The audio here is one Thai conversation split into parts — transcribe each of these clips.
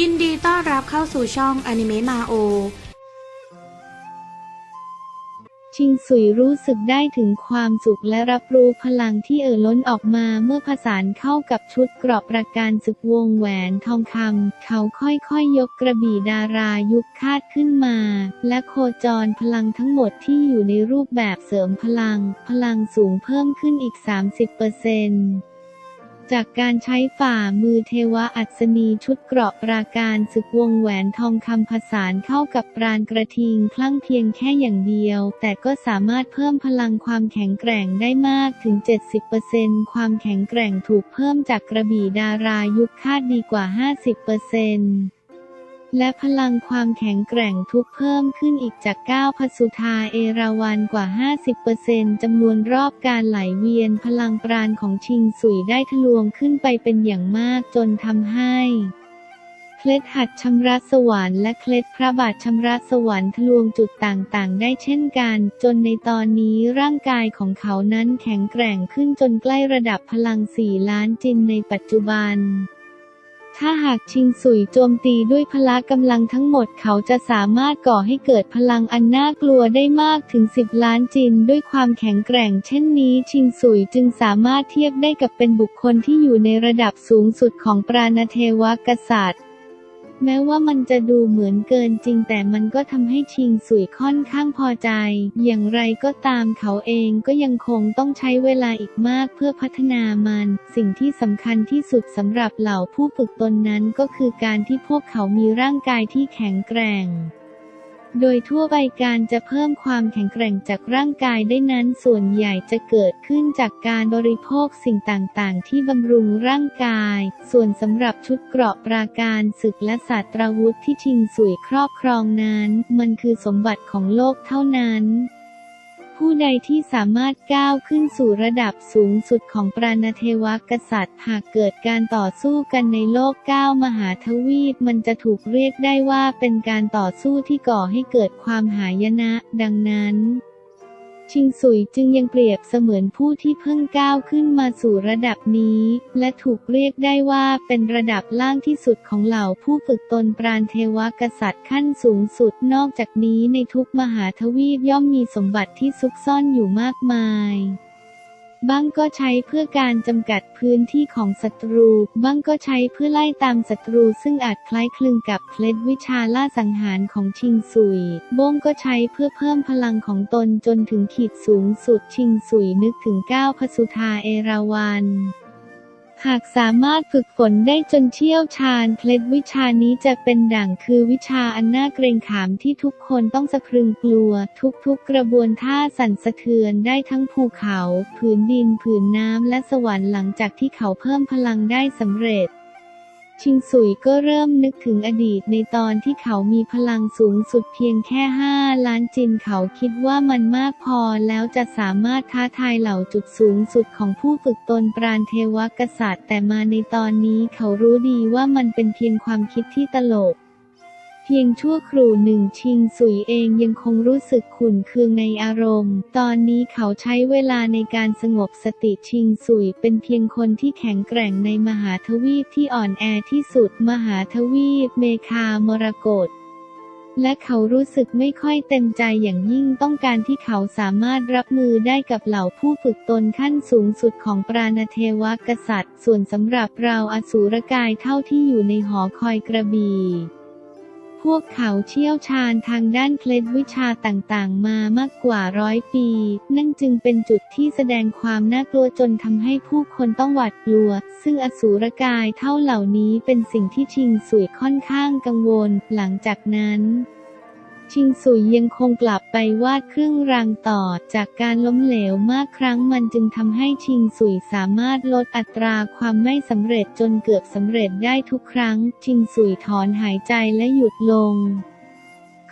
ยินดีต้อนรับเข้าสู่ช่องอนิเมะมาโอ ชิงสุยรู้สึกได้ถึงความสุขและรับรู้พลังที่เอ่อล้นออกมาเมื่อผสานเข้ากับชุดเกราะประการศึกวงแหวนทองคำเขาค่อยๆยยกกระบี่ดารายุคคาดขึ้นมา และโคจรพลังทั้งหมดที่อยู่ในรูปแบบเสริมพลัง พลังสูงเพิ่มขึ้นอีก 30%เปอร์เซ็นต์ จากการใช้ฝ่ามือเทวะอัศนีชุดเกราะปราการศึกวงแหวนทองคำผสานเข้ากับปราณกระทิงคลั่งเพียงแค่อย่างเดียว แต่ก็สามารถเพิ่มพลังความแข็งแกร่งได้มากถึง 70%ความแข็งแกร่งถูกเพิ่มจากกระบี่ดารายุคคาดดีกว่า 50% และพลังความแข็งแกร่งทุกเพิ่มขึ้นอีกจาก9พสุธาเอราวันกว่า 50%จำนวนรอบการไหลเวียนพลังปราณของชิงสุยได้ทะลวงขึ้นไปเป็นอย่างมากจนทำให้ เคล็ดหัดชำระสวรรค์และเคล็ดพระบาทชำระสวรรค์ทะลวงจุดต่างๆ ได้เช่นกัน จนในตอนนี้ร่างกายของเขานั้นแข็งแกร่งขึ้นจนใกล้ระดับพลังสี่ล้านจินในปัจจุบัน ถ้าหากชิงสุยโจมตีด้วยพละกำลังทั้งหมดเขาจะสามารถก่อให้เกิดพลังอันน่ากลัวได้มากถึง 10 ล้านจิน ด้วยความแข็งแกร่ง เช่นนี้ ชิงสุยจึงสามารถเทียบได้กับเป็นบุคคลที่อยู่ในระดับสูงสุดของปราณเทวกษัตริย์ แม้ว่ามันจะดูเหมือนเกินจริงแต่มันก็ทำให้ชิงสุยค่อนข้างพอใจ อย่างไรก็ตามเขาเองก็ยังคงต้องใช้เวลาอีกมากเพื่อพัฒนามัน สิ่งที่สำคัญที่สุดสำหรับเหล่าผู้ฝึกตนนั้นก็คือการที่พวกเขามีร่างกายที่แข็งแกร่ง โดยทั่วไปการจะเพิ่มความแข็งแกร่งจากร่างกายได้นั้นส่วนใหญ่จะเกิดขึ้นจากการบริโภคสิ่งต่างๆ ที่บำรุงร่างกาย ส่วนสำหรับชุดเกราะปราการศึกและศาสตราวุธที่ชิงสุยครอบครองนั้น มันคือสมบัติของโลกเท่านั้น ผู้ใดที่สามารถก้าวขึ้นสู่ระดับสูงสุดของปราณเทวกษัตริย์ หากเกิดการต่อสู้กันในโลกเก้ามหาทวีปมันจะถูกเรียกได้ว่าเป็นการต่อสู้ที่ก่อให้เกิดความหายนะ ดังนั้น ชิงสุยจึงยังเปรียบเสมือนผู้ที่เพิ่งก้าวขึ้นมาสู่ระดับนี้ และถูกเรียกได้ว่าเป็นระดับล่างที่สุดของเหล่าผู้ฝึกตนปราณเทวกษัตริย์ขั้นสูงสุดนอกจากนี้ในทุกมหาทวีปย่อมมีสมบัติที่ซุกซ่อนอยู่มากมาย บ้างก็ใช้เพื่อการจำกัดพื้นที่ของศัตรู บ้างก็ใช้เพื่อไล่ตามศัตรูซึ่งอาจคล้ายคลึงกับเคล็ดวิชาล่าสังหารของชิงสุย บ้งก็ใช้เพื่อเพิ่มพลังของตนจนถึงขีดสูงสุดชิงสุยนึกถึงก้าวพสุธาเอราวัน หากสามารถฝึกฝนได้จนเชี่ยวชาญ เคล็ดวิชานี้จะเป็นดั่งคือวิชาอันน่าเกรงขามที่ทุกคนต้องสะพรึงกลัว ทุกๆกระบวนท่าสั่นสะเทือนได้ทั้งภูเขา ผืนดิน ผืนน้ำและสวรรค์หลังจากที่เขาเพิ่มพลังได้สำเร็จ ชิงสุยก็เริ่มนึกถึงอดีตในตอนที่เขามีพลังสูงสุดเพียงแค่ห้าล้านจินเขาคิดว่ามันมากพอแล้วจะสามารถท้าทายเหล่าจุดสูงสุดของผู้ฝึกตนปราณเทวกษัตริย์ แต่มาในตอนนี้เขารู้ดีว่ามันเป็นเพียงความคิดที่ตลก เพียงชั่วครู่หนึ่งชิงสุยเองยังคงรู้สึกขุ่นเคืองในอารมณ์ ตอนนี้เขาใช้เวลาในการสงบสติชิงสุยเป็นเพียงคนที่แข็งแกร่งในมหาทวีปที่อ่อนแอที่สุดมหาทวีปเมคามรกตและเขารู้สึกไม่ค่อยเต็มใจอย่างยิ่งต้องการที่เขาสามารถรับมือได้กับเหล่าผู้ฝึกตนขั้นสูงสุดของปราณเทวกษัตริย์ ส่วนสำหรับเราอสูรกายเท่าที่อยู่ในหอคอยกระบี่ วกเขาเชี่ยวชาญทางด้านเคล็ดวิชาต่างๆ มามากกว่าร้อยปี นั่นจึงเป็นจุดที่แสดงความน่ากลัวจนทำให้ผู้คนต้องหวาดกลัว ซึ่งอสูรกายเท่าเหล่านี้เป็นสิ่งที่ชิงสุยค่อนข้างกังวล หลังจากนั้น ชิงสุยยังคงกลับไปวาดเครื่องรางต่อ จากการล้มเหลวมากครั้งมันจึงทำให้ชิงสุยสามารถลดอัตราความไม่สำเร็จจนเกือบสำเร็จได้ทุกครั้ง ชิงสุยถอนหายใจและหยุดลง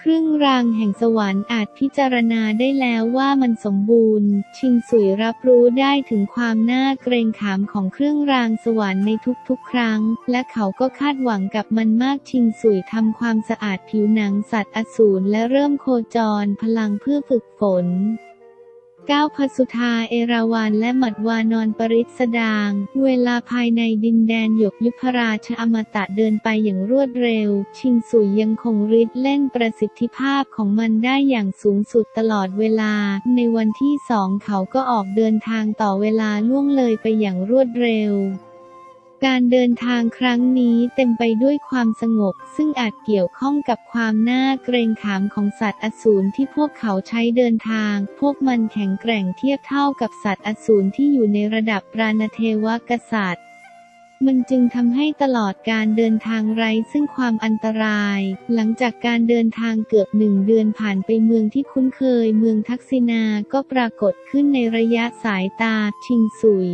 ครื่องรางแห่งสวรรค์อาจพิจารณาได้แล้วว่ามันสมบูรณ์ ชิงสุยรับรู้ได้ถึงความน่าเกรงขามของเครื่องรางสวรรค์ในทุกๆ ครั้ง และเขาก็คาดหวังกับมันมากชิงสุยทำความสะอาดผิวหนังสัตว์อสูรและเริ่มโคจรพลังเพื่อฝึกฝน ก้าวพสุธาเอราวันและหมัดวานอนปริศดาง เวลาภายในดินแดนหยกยุพราชอมตะเดินไปอย่างรวดเร็ว ชิงสุยยังคงฤทธิ์เล่นประสิทธิภาพของมันได้อย่างสูงสุดตลอดเวลา ในวันที่สองเขาก็ออกเดินทางต่อเวลาล่วงเลยไปอย่างรวดเร็ว การเดินทางครั้งนี้เต็มไปด้วยความสงบ ซึ่งอาจเกี่ยวข้องกับความน่าเกรงขามของสัตว์อสูรที่พวกเขาใช้เดินทาง พวกมันแข็งแกร่งเทียบเท่ากับสัตว์อสูรที่อยู่ในระดับปราณเทวกษัตริย์มันจึงทำให้ตลอดการเดินทางไร้ซึ่งความอันตราย หลังจากการเดินทางเกือบหนึ่งเดือนผ่านไปเมืองที่คุ้นเคย เมืองทักษิณาก็ปรากฏขึ้นในระยะสายตาชิงสุย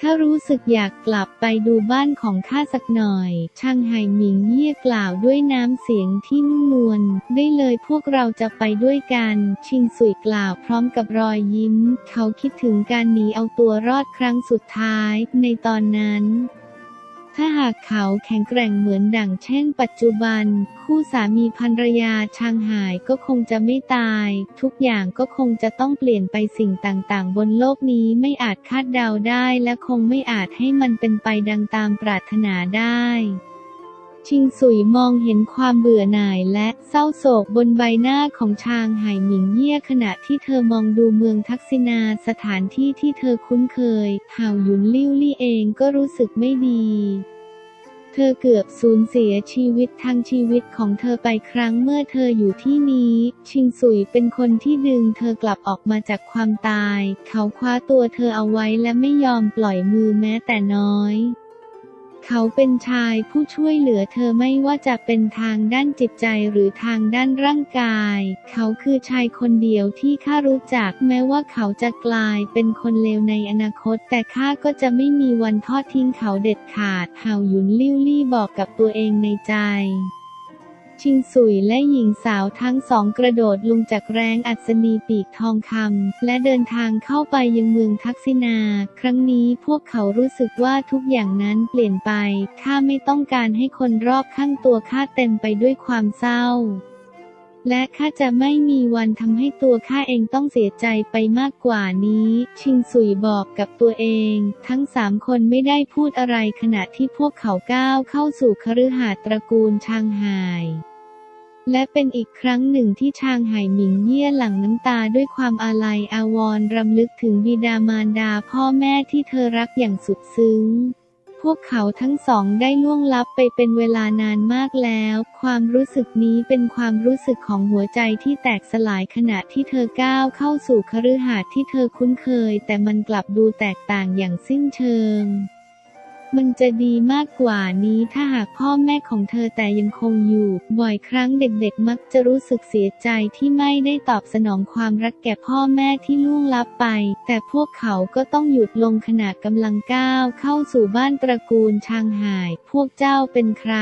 ข้ารู้สึกอยากกลับไปดูบ้านของข้าสักหน่อย ช่างไห่หมิงเยี่ยกล่าวด้วยน้ำเสียงที่นุ่มนวล ได้เลยพวกเราจะไปด้วยกัน ชิงสุยกล่าวพร้อมกับรอยยิ้ม เขาคิดถึงการหนีเอาตัวรอดครั้งสุดท้าย ในตอนนั้น ถ้าหากเขาแข็งแกร่งเหมือนดั่งเช่นปัจจุบัน คู่สามีภรรยาชางหายก็คงจะไม่ตาย ทุกอย่างก็คงจะต้องเปลี่ยนไปสิ่งต่างๆ บนโลกนี้ไม่อาจคาดเดาได้และคงไม่อาจให้มันเป็นไปดังตามปรารถนาได้ ชิงสุยมองเห็นความเบื่อหน่ายและเศร้าโศกบนใบหน้าของชางไหหมิงเยี่ยขณะที่เธอมองดูเมืองทักษิณาสถานที่ที่เธอคุ้นเคยห่าวหยุนลิ่วลี่เองก็รู้สึกไม่ดีเธอเกือบสูญเสียชีวิตทางชีวิตของเธอไปครั้งเมื่อเธออยู่ที่นี้ ชิงสุยเป็นคนที่ดึงเธอกลับออกมาจากความตาย เขาคว้าตัวเธอเอาไว้และไม่ยอมปล่อยมือแม้แต่น้อย เขาเป็นชายผู้ช่วยเหลือเธอไม่ว่าจะเป็นทางด้านจิตใจหรือทางด้านร่างกาย เขาคือชายคนเดียวที่ข้ารู้จักแม้ว่าเขาจะกลายเป็นคนเลวในอนาคต แต่ข้าก็จะไม่มีวันทอดทิ้งเขาเด็ดขาดเฮาหยุนลิ้วลี่บอกกับตัวเองในใจ ชิงสุยและหญิงสาวทั้งสองกระโดดลงจากแรงอัศนีปีกทองคำและเดินทางเข้าไปยังเมืองทักษิณา ครั้งนี้พวกเขารู้สึกว่าทุกอย่างนั้นเปลี่ยนไป ข้าไม่ต้องการให้คนรอบข้างตัวข้าเต็มไปด้วยความเศร้า และข้าจะไม่มีวันทำให้ตัวข้าเองต้องเสียใจไปมากกว่านี้ ชิงสุยบอกกับตัวเอง ทั้งสามคนไม่ได้พูดอะไรขณะที่พวกเขาก้าวเข้าสู่คฤหาสน์ตระกูลชางไห่ และเป็นอีกครั้งหนึ่งที่ชางไห่หมิงเยี่ยหลั่งน้ำตาด้วยความอาลัยอาวรณ์รำลึกถึงบิดามารดาพ่อแม่ที่เธอรักอย่างสุดซึ้ง พวกเขาทั้งสองได้ล่วงลับไปเป็นเวลานานมากแล้ว ความรู้สึกนี้เป็นความรู้สึกของหัวใจที่แตกสลายขณะที่เธอก้าวเข้าสู่คฤหาสน์ที่เธอคุ้นเคย แต่มันกลับดูแตกต่างอย่างสิ้นเชิง มันจะดีมากกว่านี้ถ้าหากพ่อแม่ของเธอแต่ยังคงอยู่ บ่อยครั้งเด็กๆ มักจะรู้สึกเสียใจที่ไม่ได้ตอบสนองความรักแก่พ่อแม่ที่ล่วงลับไป แต่พวกเขาก็ต้องหยุดลงขณะกำลังก้าวเข้าสู่บ้านตระกูลชางหาย พวกเจ้าเป็นใคร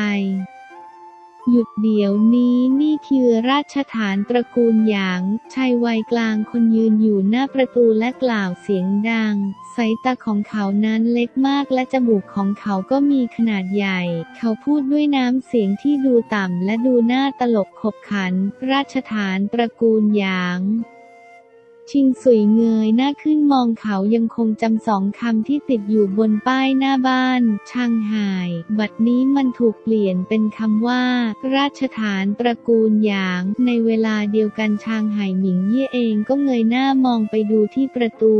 หยุดเดี๋ยวนี้นี่คือราชฐานตระกูลหยางชายวัยกลางคนยืนอยู่หน้าประตูและกล่าวเสียงดัง สายตาของเขานั้นเล็กมากและจมูกของเขาก็มีขนาดใหญ่ เขาพูดด้วยน้ำเสียงที่ดูต่ำและดูน่าตลกขบขัน ราชฐานตระกูลหยาง ชิงสุยเงยหน้าขึ้นมองเขายังคงจำสองคำที่ติดอยู่บนป้ายหน้าบ้าน ช่างหาย บัดนี้มันถูกเปลี่ยนเป็นคำว่า ราชฐานตระกูลหยาง ในเวลาเดียวกันชางหายหมิงเย่เองก็เงยหน้ามองไปดูที่ประตู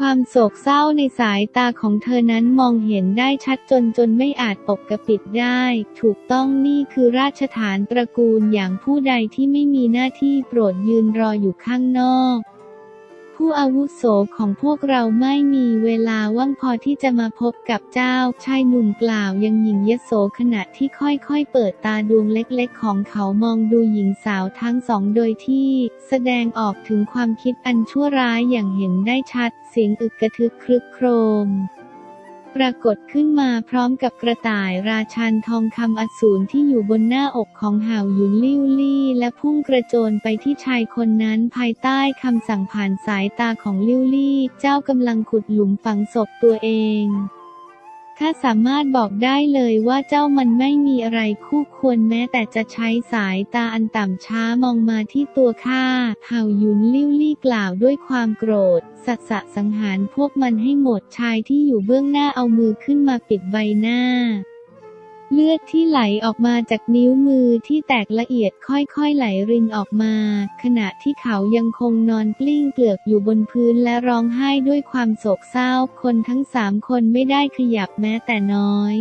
ความโศกเศร้าในสายตาของเธอนั้นมองเห็นได้ชัดจนจนไม่อาจปกปิดได้ ถูกต้องนี่คือราชฐานตระกูลอย่างผู้ใดที่ไม่มีหน้าที่โปรดยืนรออยู่ข้างนอก ผู้อาวุโสของพวกเราไม่มีเวลาว่างพอที่จะมาพบกับเจ้า ชายหนุ่มกล่าวยังหญิงยโสขณะที่ค่อยๆ เปิดตาดวงเล็กๆ ของเขามองดูหญิงสาวทั้งสองโดยที่ แสดงออกถึงความคิดอันชั่วร้ายอย่างเห็นได้ชัด เสียงอึกกระทึกครึกโครม ปรากฏขึ้นมาพร้อมกับกระต่ายราชันทองคำอสูรที่อยู่บนหน้าอกของห่าวหยุนลิ่วลี่และพุ่งกระโจนไปที่ชายคนนั้นภายใต้คำสั่งผ่านสายตาของลิ่วลี่ เจ้ากำลังขุดหลุมฝังศพตัวเอง ข้าสามารถบอกได้เลยว่าเจ้ามันไม่มีอะไรคู่ควรแม้แต่จะใช้สายตาอันต่ำช้ามองมาที่ตัวข้าเห่าหยุนลิ้วลี่กล่าวด้วยความโกรธ สัตสะสังหารพวกมันให้หมดชายที่อยู่เบื้องหน้าเอามือขึ้นมาปิดใบหน้า เลือดที่ไหลออกมาจากนิ้วมือที่แตกละเอียดค่อยๆไหลรินออกมา ขณะที่เขายังคงนอนกลิ้งเกลือกอยู่บนพื้นและร้องไห้ด้วยความโศกเศร้า คนทั้งสามคนไม่ได้ขยับแม้แต่น้อย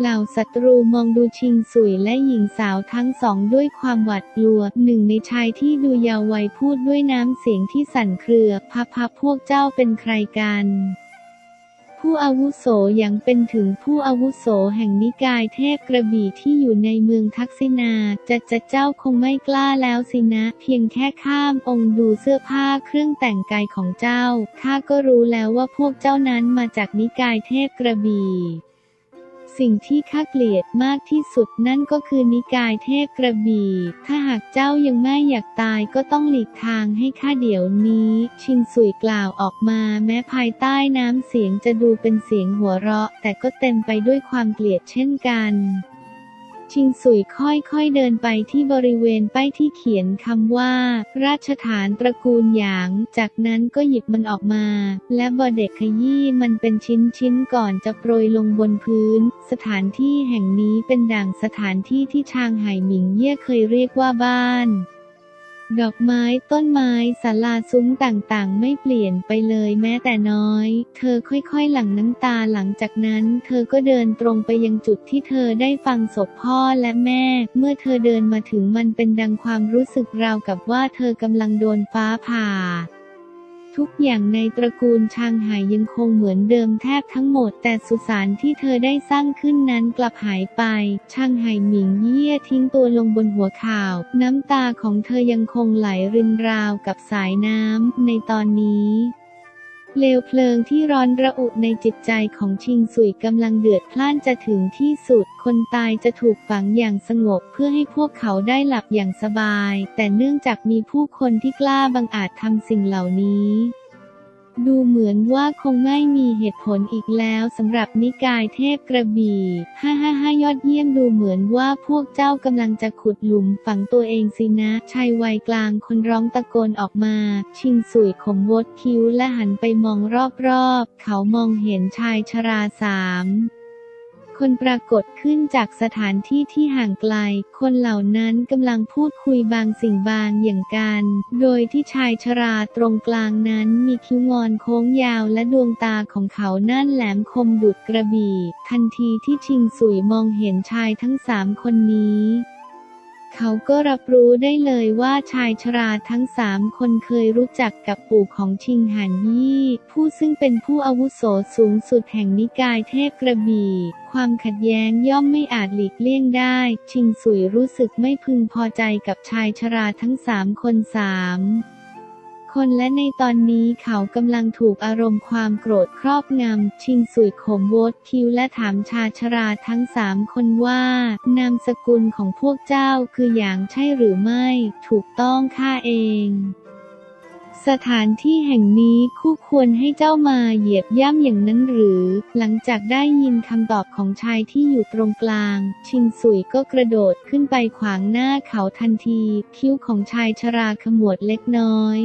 เหล่าศัตรูมองดูชิงสุยและหญิงสาวทั้งสองด้วยความหวาดกลัว หนึ่งในชายที่ดูยาววัยพูดด้วยน้ำเสียงที่สั่นเครือพับพับพวกเจ้าเป็นใครกัน ผู้อาวุโสยังเป็นถึงผู้อาวุโสแห่งนิกายเทพกระบี่ที่อยู่ในเมืองทักษิณาจะจะเจ้าคงไม่กล้าแล้วสินะ เพียงแค่ข้ามองค์ดูเสื้อผ้าเครื่องแต่งกายของเจ้าข้าก็รู้แล้วว่าพวกเจ้านั้นมาจากนิกายเทพกระบี่ สิ่งที่ข้าเกลียดมากที่สุดนั่นก็คือนิกายเทพกระบี่ ถ้าหากเจ้ายังไม่อยากตายก็ต้องหลีกทางให้ข้าเดี๋ยวนี้ ชิงสุยกล่าวออกมาแม้ภายใต้น้ำเสียงจะดูเป็นเสียงหัวเราะ แต่ก็เต็มไปด้วยความเกลียดเช่นกัน ชิงสุยค่อยๆเดินไปที่บริเวณป้ายที่เขียนคำว่า ราชฐานตระกูลหยาง จากนั้นก็หยิบมันออกมา และบอเด็กขยี้มันเป็นชิ้นๆก่อนจะโปรยลงบนพื้น สถานที่แห่งนี้เป็นด่างสถานที่ที่ชางไห่หมิงเย่เคยเรียกว่าบ้าน ดอกไม้ต้นไม้ศาลาซุ้มต่างๆ ไม่เปลี่ยนไปเลยแม้แต่น้อย เธอค่อยๆหลั่งน้ำตาหลังจากนั้น เธอก็เดินตรงไปยังจุดที่เธอได้ฟังศพพ่อและแม่ เมื่อเธอเดินมาถึงมันเป็นดังความรู้สึกราวกับว่าเธอกำลังโดนฟ้าผ่า ทุกอย่างในตระกูลชางหายยังคงเหมือนเดิมแทบทั้งหมด แต่สุสานที่เธอได้สร้างขึ้นนั้นกลับหายไป ชางไห่หมิงเยี่ยทิ้งตัวลงบนหัวข่าว น้ำตาของเธอยังคงไหลรินราวกับสายน้ำในตอนนี้ เปลวเพลิงที่ร้อนระอุในจิตใจของชิงสุยกำลังเดือดพล่านจะถึงที่สุด คนตายจะถูกฝังอย่างสงบเพื่อให้พวกเขาได้หลับอย่างสบาย แต่เนื่องจากมีผู้คนที่กล้าบังอาจทำสิ่งเหล่านี้ ดูเหมือนว่าคงไม่มีเหตุผลอีกแล้วสำหรับนิกายเทพกระบี่ฮ่าฮ่าฮ่ายอดเยี่ยมดูเหมือนว่าพวกเจ้ากำลังจะขุดหลุมฝังตัวเองสินะ ชายวัยกลางคนร้องตะโกนออกมา ชิงสุยขมวดคิ้วและหันไปมองรอบๆ เขามองเห็นชายชราสาม คนปรากฏขึ้นจากสถานที่ที่ห่างไกล คนเหล่านั้นกำลังพูดคุยบางสิ่งบางอย่างกัน โดยที่ชายชราตรงกลางนั้นมีคิ้วงอนโค้งยาวและดวงตาของเขานั่นแหลมคมดุดกระบี่ ทันทีที่ชิงสุยมองเห็นชายทั้งสามคนนี้ เขาก็รับรู้ได้เลยว่าชายชราทั้งสามคนเคยรู้จักกับปู่ของชิงหันยี่ ผู้ซึ่งเป็นผู้อาวุโสสูงสุดแห่งนิกายเทพกระบี่ ความขัดแย้งย่อมไม่อาจหลีกเลี่ยงได้ ชิงสุยรู้สึกไม่พึงพอใจกับชายชราทั้งสามคนสาม คนและในตอนนี้เขากำลังถูกอารมณ์ความโกรธครอบงำ ชิงสุยขมโวดคิวและถามชาชราทั้งสามคนว่า นามสกุลของพวกเจ้าคืออย่างใช่หรือไม่ ถูกต้องข้าเองสถานที่แห่งนี้คู่ควรให้เจ้ามาเหยียบย่ำอย่างนั้นหรือ หลังจากได้ยินคำตอบของชายที่อยู่ตรงกลาง ชิงสุยก็กระโดดขึ้นไปขวางหน้าเขาทันที คิ้วของชายชราขมวดเล็กน้อย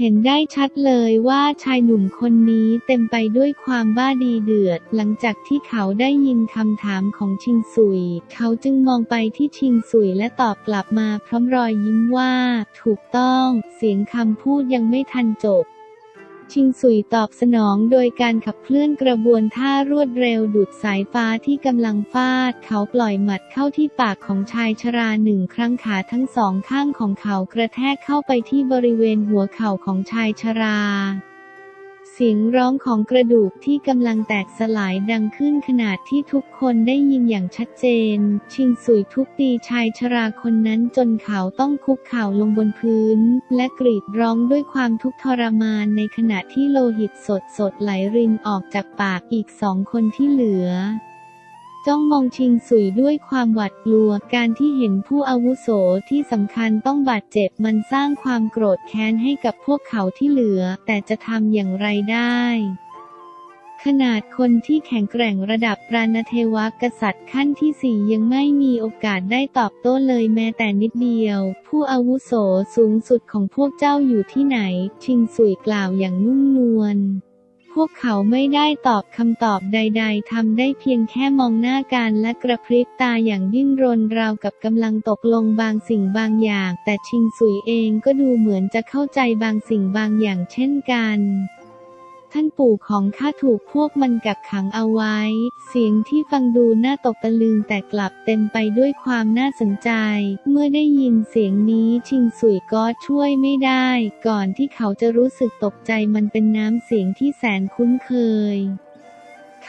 เห็นได้ชัดเลยว่าชายหนุ่มคนนี้เต็มไปด้วยความบ้าดีเดือด หลังจากที่เขาได้ยินคำถามของชิงสุย เขาจึงมองไปที่ชิงสุยและตอบกลับมาพร้อมรอยยิ้มว่า ถูกต้อง เสียงคำพูดยังไม่ทันจบ ชิงสุยตอบสนองโดยการขับเคลื่อนกระบวนท่ารวดเร็วดุดสายฟ้าที่กำลังฟาด เขาปล่อยหมัดเข้าที่ปากของชายชราหนึ่งครั้งขาทั้งสองข้างของเขากระแทกเข้าไปที่บริเวณหัวเข่าของชายชรา เสียงร้องของกระดูกที่กำลังแตกสลายดังขึ้นขนาดที่ทุกคนได้ยินอย่างชัดเจน ชิงสุยทุบตีชายชราคนนั้นจนเขาต้องคุกเข่าลงบนพื้น และกรีดร้องด้วยความทุกข์ทรมานในขณะที่โลหิตสดสดๆไหลรินออกจากปากอีกสองคนที่เหลือ จ้องมองชิงสุยด้วยความหวาดกลัว การที่เห็นผู้อาวุโสที่สำคัญต้องบาดเจ็บมันสร้างความโกรธแค้นให้กับพวกเขาที่เหลือ แต่จะทำอย่างไรได้ขนาดคนที่แข็งแกร่งระดับปราณเทวกษัตริย์ขั้นที่สี่ยังไม่มีโอกาสได้ตอบโต้เลยแม้แต่นิดเดียว ผู้อาวุโสสูงสุดของพวกเจ้าอยู่ที่ไหน ชิงสุยกล่าวอย่างนุ่มนวล พวกเขาไม่ได้ตอบคำตอบใด ๆทำได้เพียงแค่มองหน้ากันและกระพริบตาอย่างดิ้นรนราวกับกำลังตกลงบางสิ่งบางอย่าง แต่ชิงสุยเองก็ดูเหมือนจะเข้าใจบางสิ่งบางอย่างเช่นกัน ท่านปู่ของข้าถูกพวกมันกักขังเอาไว้ เสียงที่ฟังดูน่าตกตะลึงแต่กลับเต็มไปด้วยความน่าสนใจ เมื่อได้ยินเสียงนี้ชิงสุยก็ช่วยไม่ได้ ก่อนที่เขาจะรู้สึกตกใจมันเป็นน้ำเสียงที่แสนคุ้นเคย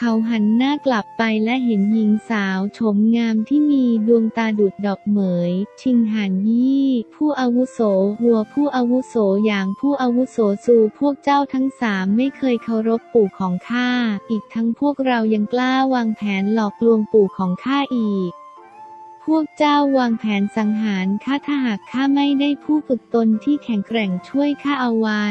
เขาหันหน้ากลับไปและเห็นหญิงสาวโฉมงามที่มีดวงตาดุดดอกเหมย ชิงหานยี่ ผู้อาวุโสหัวผู้อาวุโสอย่างผู้อาวุโสสู่พวกเจ้าทั้งสามไม่เคยเคารพปู่ของข้า อีกทั้งพวกเรายังกล้าวางแผนหลอกลวงปู่ของข้าอีก พวกเจ้าวางแผนสังหารข้าถ้าหากข้าไม่ได้ผู้ฝึกตนที่แข็งแกร่งช่วยข้าเอาไว้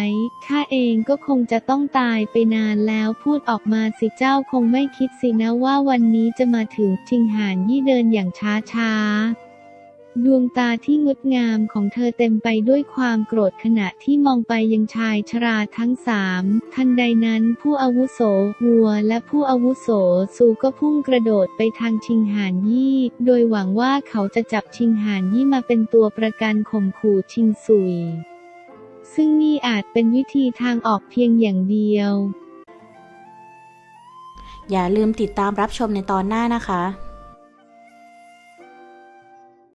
ข้าเองก็คงจะต้องตายไปนานแล้วพูดออกมาสิเจ้าคงไม่คิดสินะว่าวันนี้จะมาถึงจิงหานยี่เดินอย่างช้าช้า ดวงตาที่งดงามของเธอเต็มไปด้วยความโกรธขณะที่มองไปยังชายชราทั้งสามทันใดนั้นผู้อาวุโสหัวและผู้อาวุโสสูก็พุ่งกระโดดไปทางชิงหานยี่ โดยหวังว่าเขาจะจับชิงหานยี่มาเป็นตัวประกันข่มขู่ชิงซุย ซึ่งนี่อาจเป็นวิธีทางออกเพียงอย่างเดียว อย่าลืมติดตามรับชมในตอนหน้านะคะ